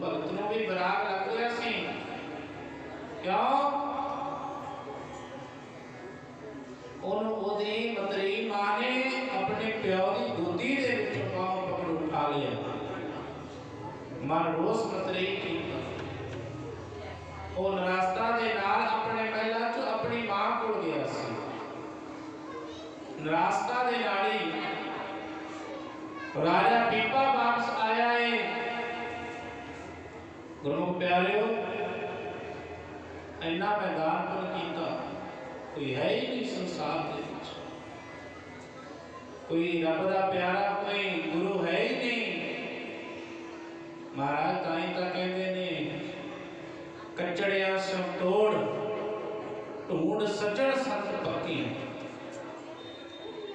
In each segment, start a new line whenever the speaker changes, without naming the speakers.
ਭਗਤ ਨੂੰ ਵੀ ਵਿਰਾਗ ਲੱਗ ਰਿਹਾ ਸੀ ਕਿਉਂ ਉਹਨੂੰ ਉਹਦੀ ਮਤਰੀ ਮਾਂ ਨੇ ਆਪਣੇ ਪਿਓ ਦੀ ਗੋਦੀ ਦੇ ਵਿੱਚ ਪਾਉ ਪਕੜ ਉਠਾ ਲਿਆ ਮਨ ਰੋਸ ਮਤਰੀ ਕੀਤਾ ਉਹ ਨਰਾਸਤਾ ਦੇ ਨਾਲ ਆਪਣੇ ਮਹਿਲਾ ਚ ਆਪਣੀ ਮਾਂ ਕੋਲ ਗਿਆ ਸੀ ਨਰਾਸਤਾ ਦੇ ਨਾਲ ਹੀ ਰਾਜਾ ਪੀਪਾ ਵਾਪਸ ਆਇਆ ਏ ਗੁਰੂ ਪਿਆਰਿਓ, ਇੰਨਾ ਮੈਦਾਨ ਪਰ ਕੀਤਾ ਕੋਈ ਹੈ ਹੀ ਨਹੀਂ ਸੰਸਾਰ ਦੇ ਵਿੱਚ। ਕੋਈ ਰੱਬ ਦਾ ਪਿਆਰਾ, ਕੋਈ ਗੁਰੂ ਹੈ ਹੀ ਨਹੀਂ। ਮਹਾਰਾਜ ਤਾਂ ਹੀ ਤਾਂ ਕਹਿੰਦੇ ਨੇ, ਕਚੜਿਆ ਸੋ ਤੋੜ, ਢੂੰਡ ਸਜਣ ਸੰਤ ਪੱਕੀ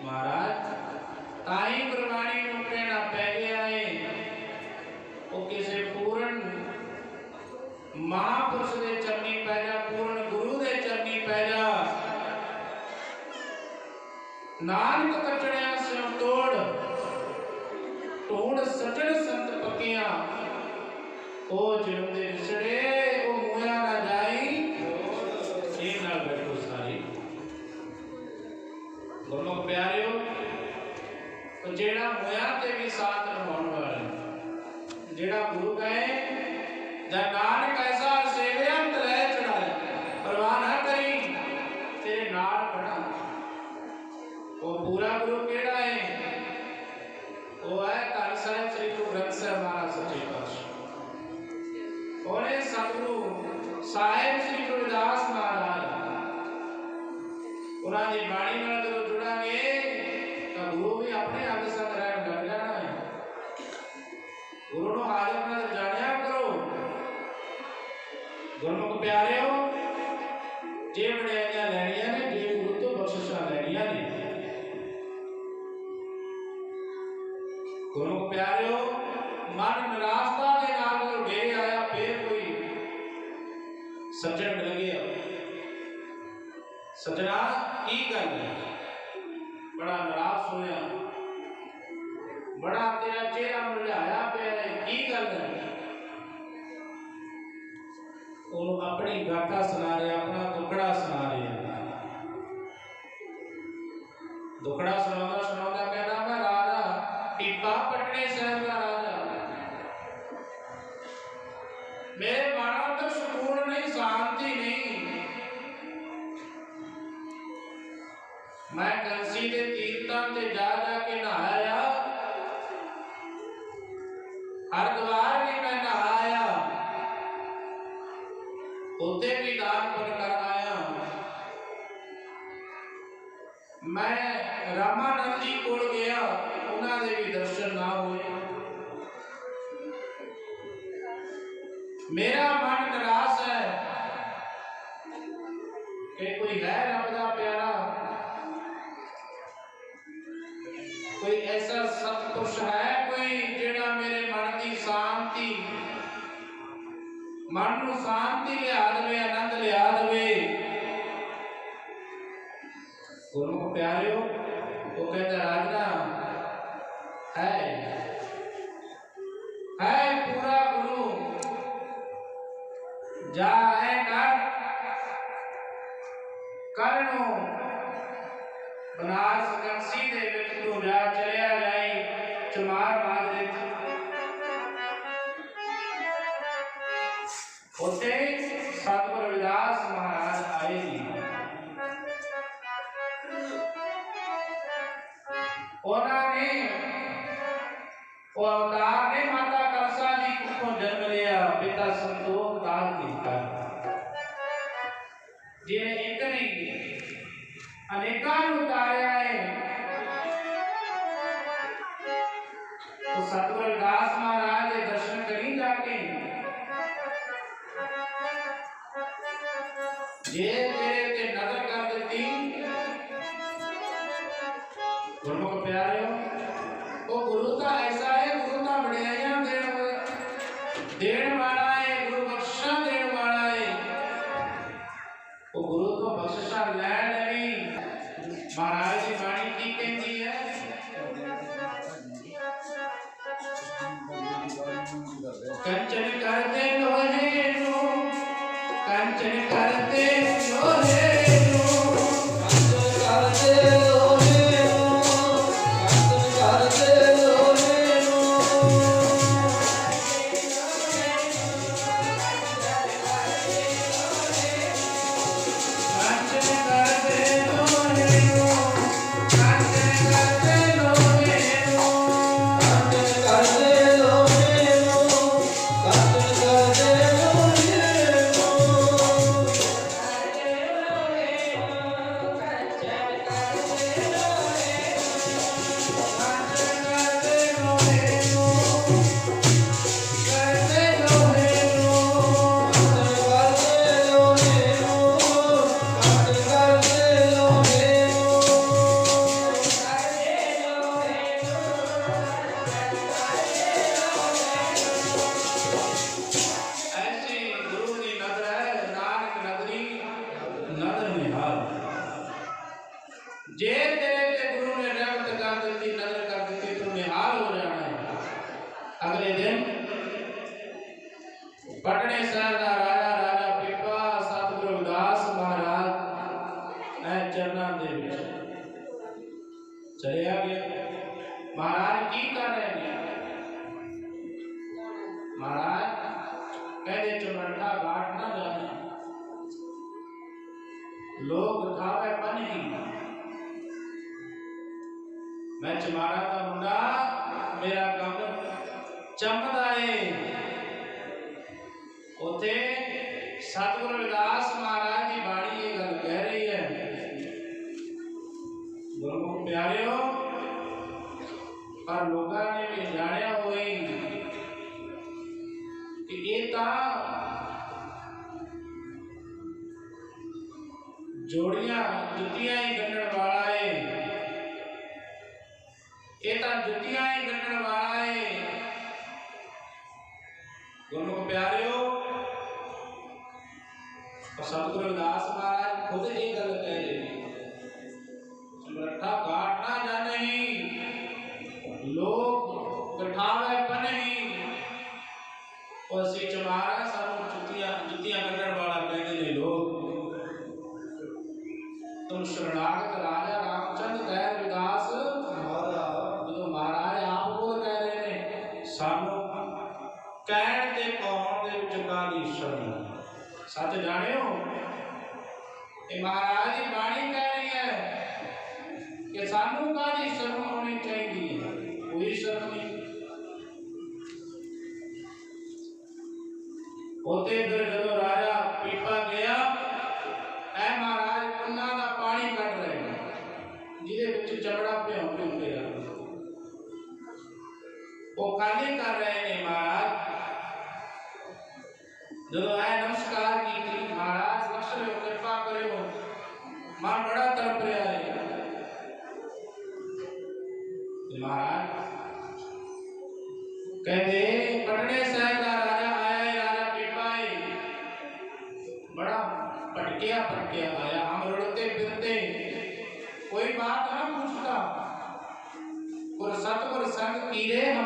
ਮਹਾਰਾਜ ਤਾਂ ਹੀ ਗੁਰਬਾਣੀ ਨੂੰ ਕਹਿਣਾ ਪੈ ਗਿਆ ਏ ਉਹ ਕਿਸੇ ਪੂਰਨ ਮਹਾਂਪੁਰਸ਼ ਦੇ ਚਰਨੀ ਪੈ ਜਾ, ਪੂਰਨ ਗੁਰੂ ਦੇ ਚਰਨੀ ਪੈ ਜਾ। ਨਾਨਕ ਕਚੜਿਆ ਸਿਉ ਤੋੜ, ਢੂੰਡ ਸਜਣ ਸੰਤ ਪੱਕੀਆਂ। ਉਹ ਜਿਉਂ ਵਿਛੜੇ ਉਹ ਮੂਇਆ ਨਾ ਜਾਈ। ਇਹ ਨਾਲ ਬੈਠੋ ਸਾਰੀ। ਗੁਰੂ ਪਿਆਰਿਓ ਜਿਹੜਾ ਮੋਇਆ ਤੇ ਵੀ ਸਾਥ ਨਿਭਾਉਣ ਵਾਲਾ ਜਿਹੜਾ ਗੁਰੂ ਕਹੇ ਜਾਂ ਨਾਨਕ ਐਸਾ ਸੇਵਿਆ ਤਲੇ ਚੜਾਏ ਪਰਵਾਹ ਨਾ ਕਰੀ ਤੇਰੇ ਨਾਲ ਖੜਾ ਉਹ ਪੂਰਾ ਗੁਰੂ ਉਹਨੂੰ ਆਪਣੀ ਗਾਥਾ ਸੁਣਾ ਰਿਹਾ ਆਪਣਾ ਦੁੱਖੜਾ ਸੁਣਾ ਰਿਹਾ। ਦੁੱਖੜਾ ਸੁਣਾਉਂਦਾ ਸੁਣਾਉਂਦਾ કે કોઈ ગેરલાભતા उन्होंने अवतार ने माता कलसा जी को जन्म लिया पिता संतोष दान है कंचन कर दे लोहे नो कंचन कर मैं चमारा का मुंडा, मेरा कम चमकदा है। उथे सतगुरु रविदास महाराज की बाणी ये गल कह रही है। प्यारे हो पर लोगों ने भी जाने हुए कि जुतियाँ ही गंढ प्यारे हो संत रविदास महाराज खुद ये गल कहे समरठा गाठा जा नहीं, लोग कठावे पनही और सिंह Bye. माँ बड़ा तड़प रहा है। महाराज, कहते, पढ़ने साहब का राजा आया, राजा पिपाई बड़ा पटकिया पटकिया आया। हम रड़ते फिरते, कोई बात ना पूछता। और सतगुर संग कीरे हम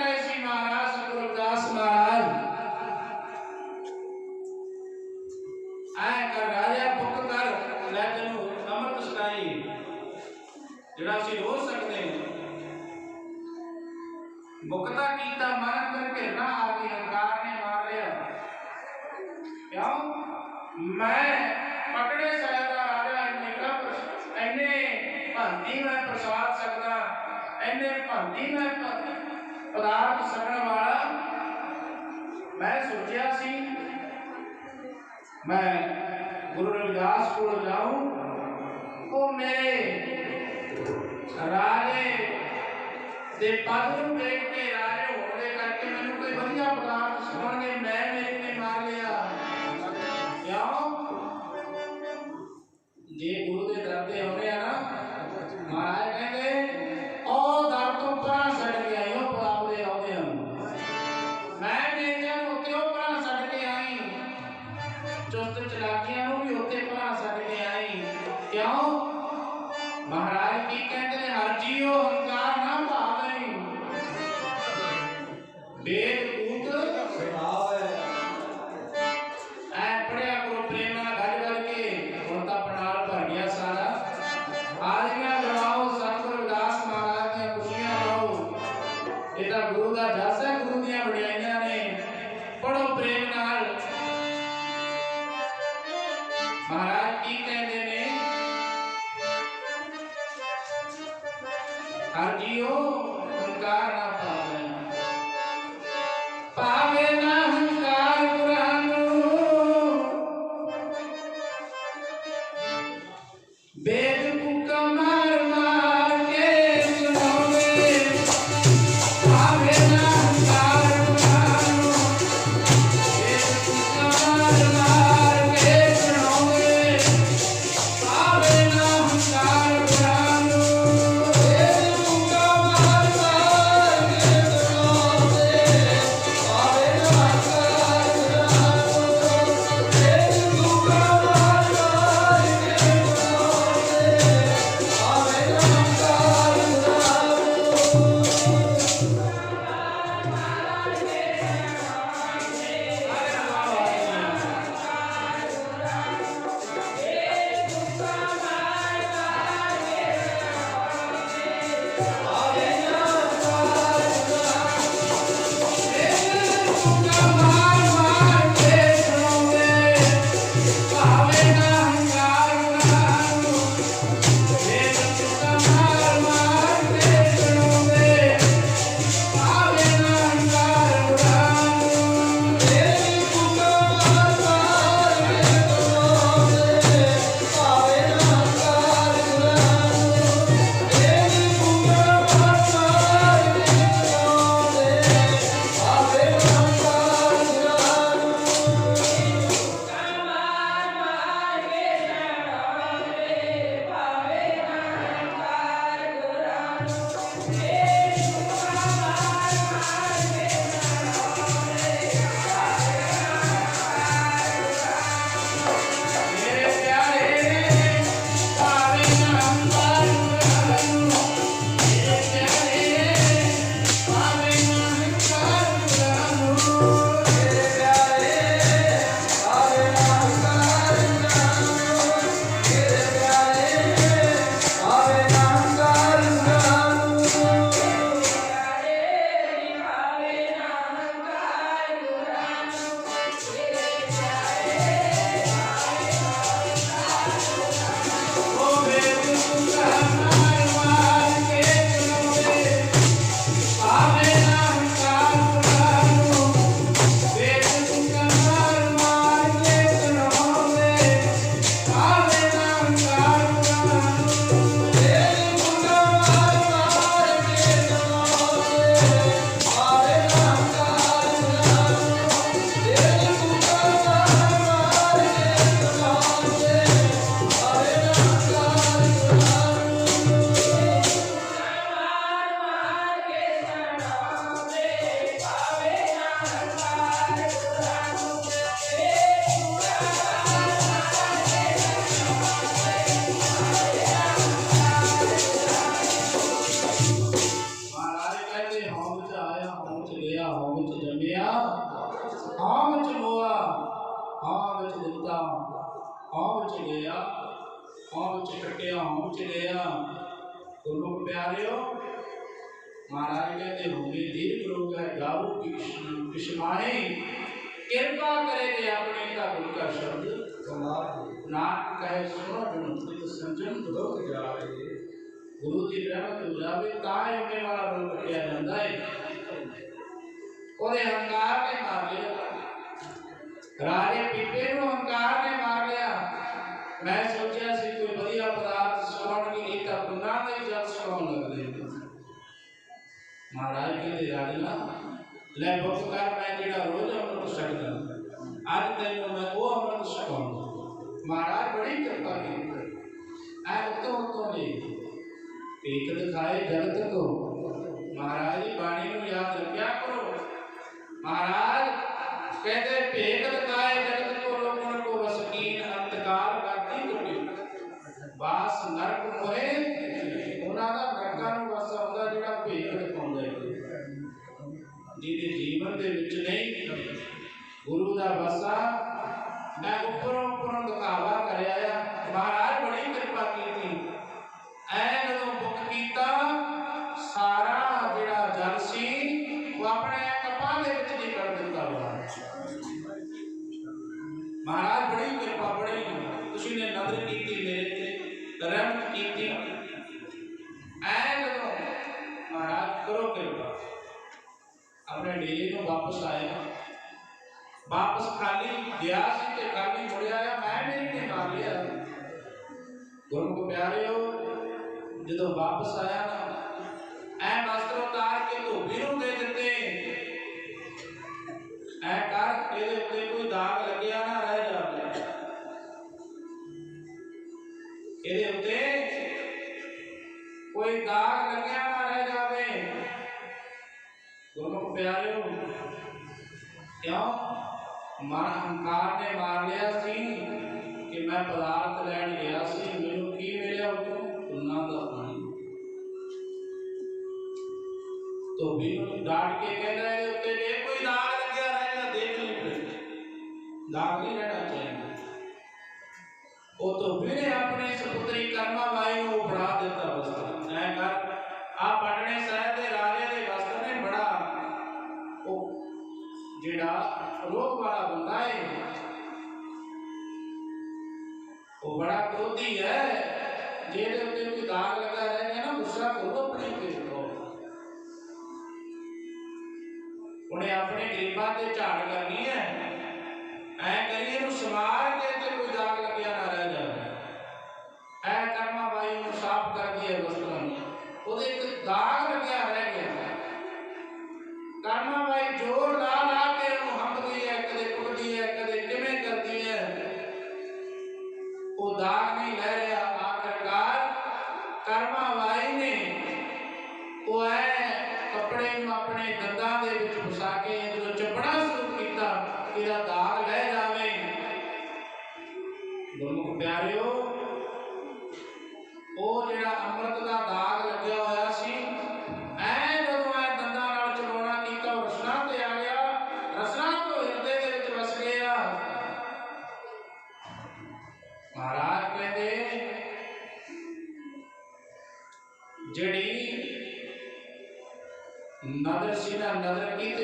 ਤੇ ਪਰਮ ਪ੍ਰੇਮ ਦੇ ਰਾਜੇ ਹੋਣ ਦੇ ਕਰਕੇ ਮੈਨੂੰ ਕੋਈ ਵਧੀਆ ਪਦਾਰਥ ਸੁਣਨਗੇ ਮੈਂ ਮੇਰੀ पहुँच गया पहुँच गया पहुँच गया तो
लोग प्यारे हो, महाराज कहते होंगे दीर्घ लोग है गाऊ
किशमाए कृपा करेंगे अपने का उनका शब्द। नाथ कहे, सुनो विमुक्त संचन भक्त जावे गुरु जी रहमत उजावे ताए होने वाला रोग क्या
नंदाए। और अहंकार के आगे राजे पीटे को हंकार ने मार लिया। मैं सोचा सी कोई बढ़िया पदार्थ
स्वर्ण की एक अपना नहीं जब स्वर्ण लग देंगे महाराज के लिए राजना ले बखकार तो मैं जेड़ा रोज अमृत छकदा आज तेन मैं वो अमृत छकाऊँगा महाराज बड़ी कृपा की ऐ उत्तम उत्तम नहीं एक तो दिखाए जगत को महाराज बाणी को याद रखा
करो।
महाराज कहते भेदत काय जगत को लोगों को वसकीन अंधकार करती कोई बास नरक होए ਉਹਨਾਂ ਦਾ ਨਰਕਾਂ ਨੂੰ ਵਾਸਾ ਹੁੰਦਾ ਜਿਹੜਾ ਭੇਦ ਪਾਉਂਦਾ ਹੈ। ਜਿਹਦੇ ਜੀਵਨ ਦੇ ਵਿੱਚ ਨਹੀਂ ਗੁਰੂ ਦਾ ਵਾਸਾ ਮੈਂ ਉੱਪਰੋਂ ਉੱਪਰੋਂ ਦਿਖਾਵਾ ਕਰਿਆ ਆ। ਮਹਾਰਾਜ ਬੜੀ ਕਿਰਪਾ ਕੀਤੀ। ਐਨ ਮਹਾਰਾਜ ਬੜੀ ਕਿਰਪਾ ਬੜੀ ਤੁਸੀਂ ਨੇ ਨਦਰ ਕੀਤੀ ਮੇਰੇ ਤੇ ਰਹਿਮਤ ਕੀਤੀ ਐ ਜਦੋਂ ਮਹਾਰਾਜ ਕਰੋ ਕਿਰਪਾ ਆਪਣੇ ਡੇਰੇ ਨੂੰ ਵਾਪਸ ਆਇਆ ਵਾਪਸ ਖਾਲੀ ਗਿਆ ਸੀ ਤੇ ਖਾਲੀ ਮੁੜਿਆ ਆ ਮੈਂ ਮੇਰੀ ਨੇ ਮਾਰ ਲਿਆ ਗੁਰੂ ਪਿਆਰਿਓ ਜਦੋਂ ਵਾਪਸ ਆਇਆ क्यों? मन अहंकार ने मार लिया सी कि मैं पदार्थ लैन गया सी। मेनू की मिले उतो तुलना का पानी तो भी डांट के कहना है उत्ते ने कोई दाग लगे रहेगा देख ली दाग नहीं रहना चाहिए। वो तो भी अपने सपुत्री कर्मा बड़ा क्रोधी है। जेल में उनकी दाग लगा रहेगा ना, गुस्सा करो अपनी किसी को। उन्हें अपने गरीबा से झाड़ करनी है। ऐ करिए तो समार के कोई दाग लगे ना रह जाए। ऐ कर्मा भाई साफ़ कर दिए बस।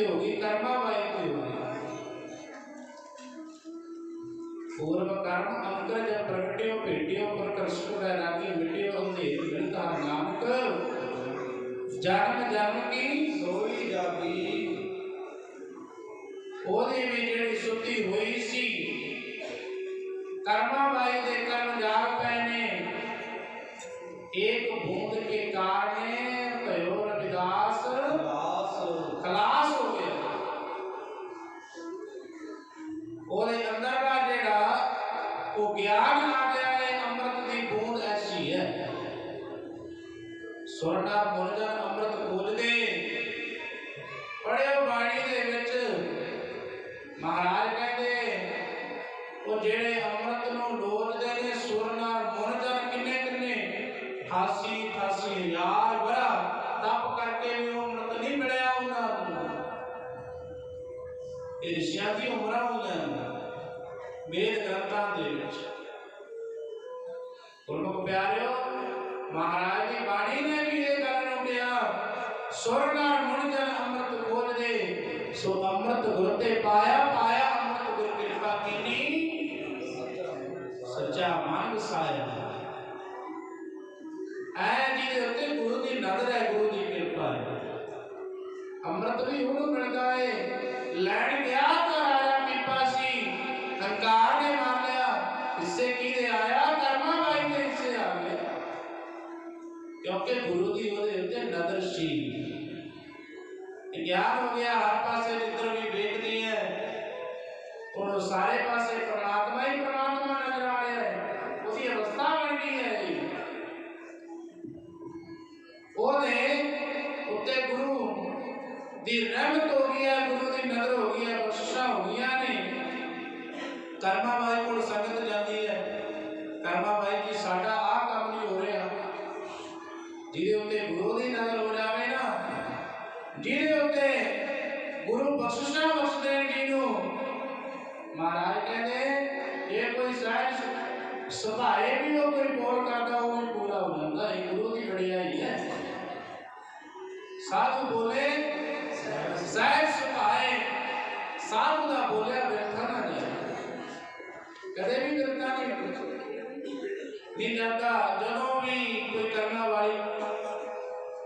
होगी कर्मावायु होगी। पूर्व कर्म अंकज प्रगटियों पेटियों पर कृष्ण वैरागी मिटियों ने मिलता नाम कर जन्म जन्म की सोई जाती। ओदे में जेड़ी सुती हुई सी कर्मावायु
दे
कर्म जाग पहने एक बूंद के कारण ਉਹ ਜਿਹੜੇ ਅੰਮ੍ਰਿਤ ਨੂੰ ਲੋਚਦੇ ਨੇ ਸੁਰਨਾ ਮੁਰਜਨ ਕਿੰਨੇ ਕਿੰਨੇ ਖਾਸੀ ਖਾਸੀ ਹਜ਼ਾਰ ਬਰਾ ਤਪ ਕਰਕੇ ਵੀ ਉਹ ਅੰਮ੍ਰਿਤ ਨਹੀਂ ਮਿਲਿਆ ਉਹਨਾਂ ਨੂੰ ਇਹ ਰਿਸ਼ੀਆਂ ਦੀ ਉਮਰਾਂ ਹੋਈਆਂ ਨੇ ਵੇਦ ਗ੍ਰੰਥਾਂ ਦੇ ਵਿੱਚ ਗੁਰਮੁਖ ਪਿਆਰਿਓ ਮਹਾਰਾਜ ਦੀ ਬਾਣੀ ਨੇ ਵੀ ਇਹ ਗੱਲ ਨੂੰ ਕਿਹਾ ਸੁਰਨਾਰ ਕਿਉਂਕਿ ਗੁਰੂ ਦੀ ਉਹਦੇ ਉੱਤੇ ਨਜ਼ਰ ਸੀ ਗਿਆਨ ਹੋ ਗਿਆ ਹਰ ਪਾਸੇ ਜਿੱਧਰ ਵੀ ਵੇਖਦੀ ਹੈ ਉਹਨੂੰ ਸਾਰੇ ਪਾਸੇ ਪ੍ਰਮਾਤਮਾ ਹੀ ਪ੍ਰਮਾਤਮਾ ਨਜ਼ਰ ਆ ਰਿਹਾ ਹੈ ਉਹਦੀ ਅਵਸਥਾ ਬਣ ਗਈ ਹੈ ਜੀ ਉਹਦੇ ਉੱਤੇ ਗੁਰੂ ਦੀ ਰਹਿਮਤ ਸਾਧੂ ਬੋਲੇ ਸਹਿਜ ਸੁਭਾਏ ਸਾਧੂ ਦਾ ਬੋਲਿਆ ਵਿਅਰਥ ਨਾ ਜਾਏ ਕਦੇ ਵੀ ਵਿਅਰਥਾ ਨਹੀਂ ਨਹੀਂ ਜਾਂਦਾ ਜਦੋਂ ਵੀ ਕੋਈ ਕਰਨਾ ਵਾਲੀ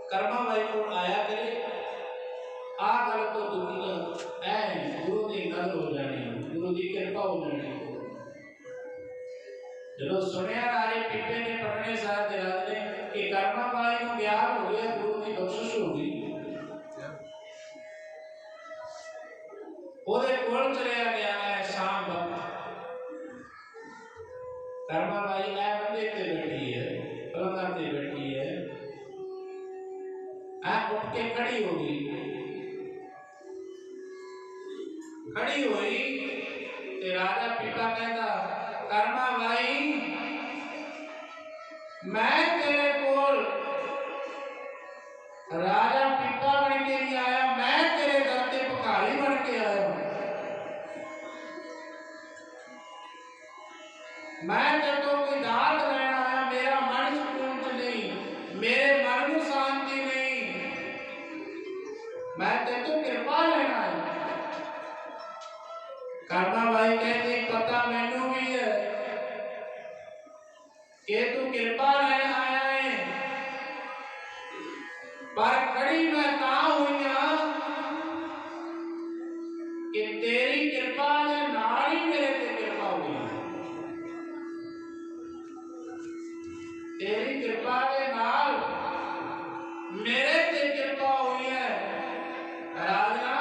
ਕਰਮਾ ਵਾਲੀ ਕੋਲ ਆਇਆ ਕਰੇ ਆ ਗੱਲ ਤੋਂ ਦੁਨੀਆ ਐ ਗੁਰੂ ਦੀ ਗੱਲ ਹੋ ਜਾਣੀ ਗੁਰੂ ਦੀ ਕਿਰਪਾ ਹੋ ਜਾਣੀ ਜਦੋਂ ਸੁਣਿਆ ਰਾਜੇ ਪਿੱਪੇ ਨੇ ਪਟਨੇ ਸਾਹਿਬ ਦੇ ਰਾਜ ਨੇ ਕਿ ਕਰਮਾ ਵਾਲੀ ਨੂੰ ਗਿਆਨ ਹੋ ਗਿਆ ਗੁਰੂ की डॉक्टर शुरू होगी पूरे गया है शाम वक्त धर्मा भाई ऐप देखते बैठी है लगाते बैठी है ऐप उठ के खड़ी होगी खड़ी हुई ते राजा पिता कहता, करमा भाई, मैं ਰਾਜਾ ਮੇਰੇ ਤੇ ਕਿਰਪਾ ਹੋਈ ਹੈ। ਰਾਜਨਾ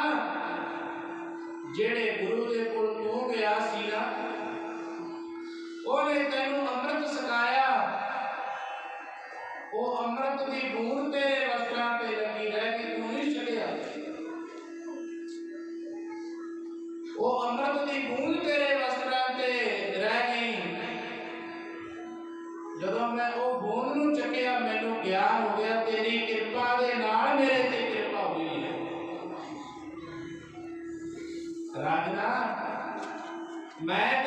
ਜਿਹੜੇ ਗੁਰੂ ਦੇ ਕੋਲ ਤੂੰ ਗਿਆ ਸੀ ਨਾ, ਉਹਨੇ ਤੈਨੂੰ ਅੰਮ੍ਰਿਤ ਸਿਖਾਇਆ ਉਹ ਅੰਮ੍ਰਿਤ ਦੀ ਬੂੰਦ ਤੇਰੇ ਮੈਂ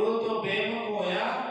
तो बेमुख होया